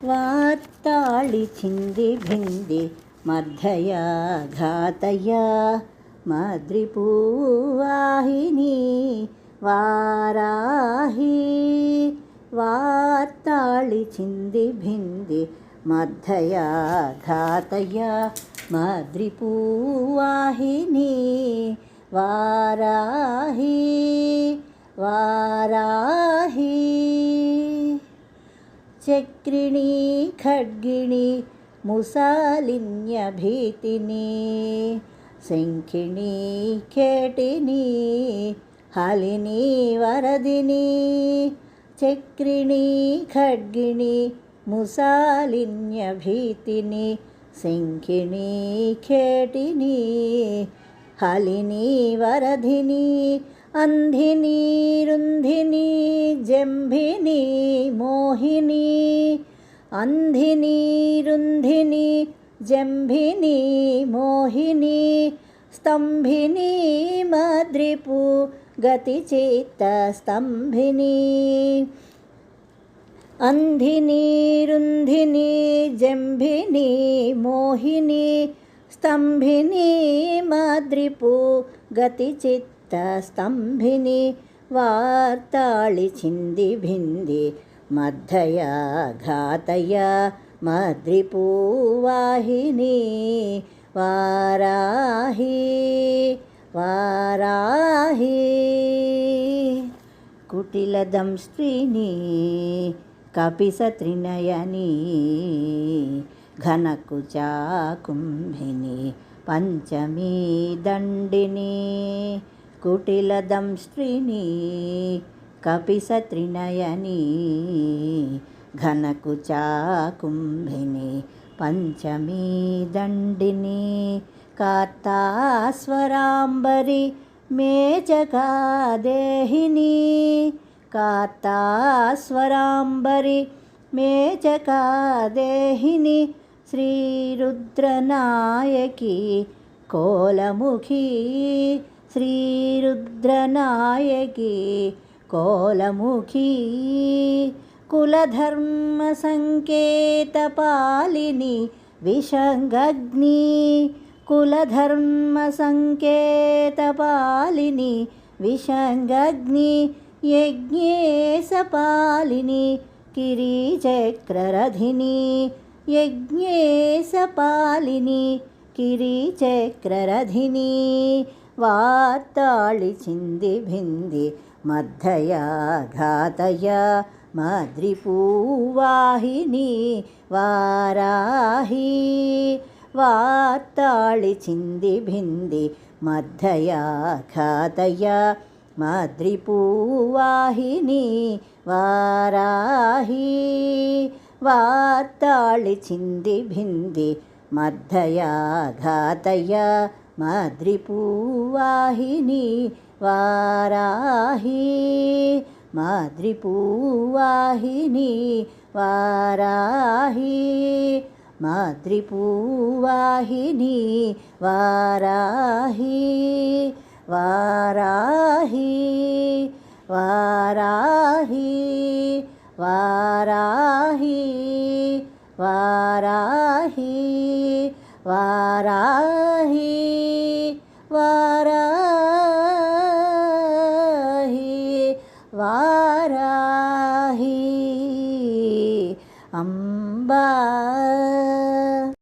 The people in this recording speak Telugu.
ವಾತ್ತಾಳಿ ಚಿಂದಿ ಭಿಂದಿ ಮರ್ಧಯ ಘಾತಯ ಮದ್ರಿಪೂವಾಹಿನಿ ವಾರಾಹಿ ವಾತ್ತಾಳಿ ಚಿಂದಿ ಭಿಂದಿ ಮರ್ಧಯ ಘಾತಯ ಮದ್ರಿಪೂವಾಹಿನಿ ವಾರಾಹಿ ವಾರಾಹಿ చక్రిణీ ఖడ్గిణి ముసాలిన్యభీతిని శంఖిణి కేటిని హలిని వరదిని చక్రిణి ఖడ్గిణి ముసాలిన్యభీతిని శంఖిణి కేటిని హలిని వరధిని అంధిని రుంధిని జంభిని మోహిని అంధిని రుంధిని జంభిని మోహిని స్తంభిని మద్రిపు గతి గతిచిత్త స్తంభిని. అంధిని రుంధిని జంభిని మోహిని స్తంభిని మద్రిపు గతి చిత్త రక్తస్తంభిని వార్తాళిచింది భింది మద్దయా ఘాతయా మద్రిపూవాహిని వారాహి వారాహి కుటిలదం స్త్రీని కపిసత్రినయని ఘనకుచాకుంభిని పంచమీ దండిని కుటిలదం స్త్రీని కపిసత్రినయని ఘనకుచాకుంభిని పంచమీ దండిని కార్తాస్వరాంబరి మేచకాదేహిని కార్తాస్వరాంబరి మేచకాదేహిని శ్రీరుద్రనాయకి కోలముఖీ श्रीरुद्रनायके कोलमुखी कुलधर्मसङ्केतपालिनि विषङ्गग्नि कुलधर्मसङ्केतपालिनि विषङ्गग्नि यज्ञे सपालिनि किरीचक्ररधिनि यज्ञे सपालिनि किरीचक्ररथिनी వార్తాళిచింది భింది మద్దయా ఘాతయా మద్రిపూవాహిని వారాహి. వార్తాళిచింది భింది మద్దయా ఘాతయా మద్రిపూవాహిని వారాహి. వార్తాళిచింది భింది మద్దయా ఘాతయా మద్రిపూవాహిని వారాహి. మాద్రిపూవాహిని వారాహి. మాద్రిపూవాహిని వారాహి. వారాహి. వారాహి. వారాహి. వారాహి. வாராகி வாராகி வாராகி அம்பா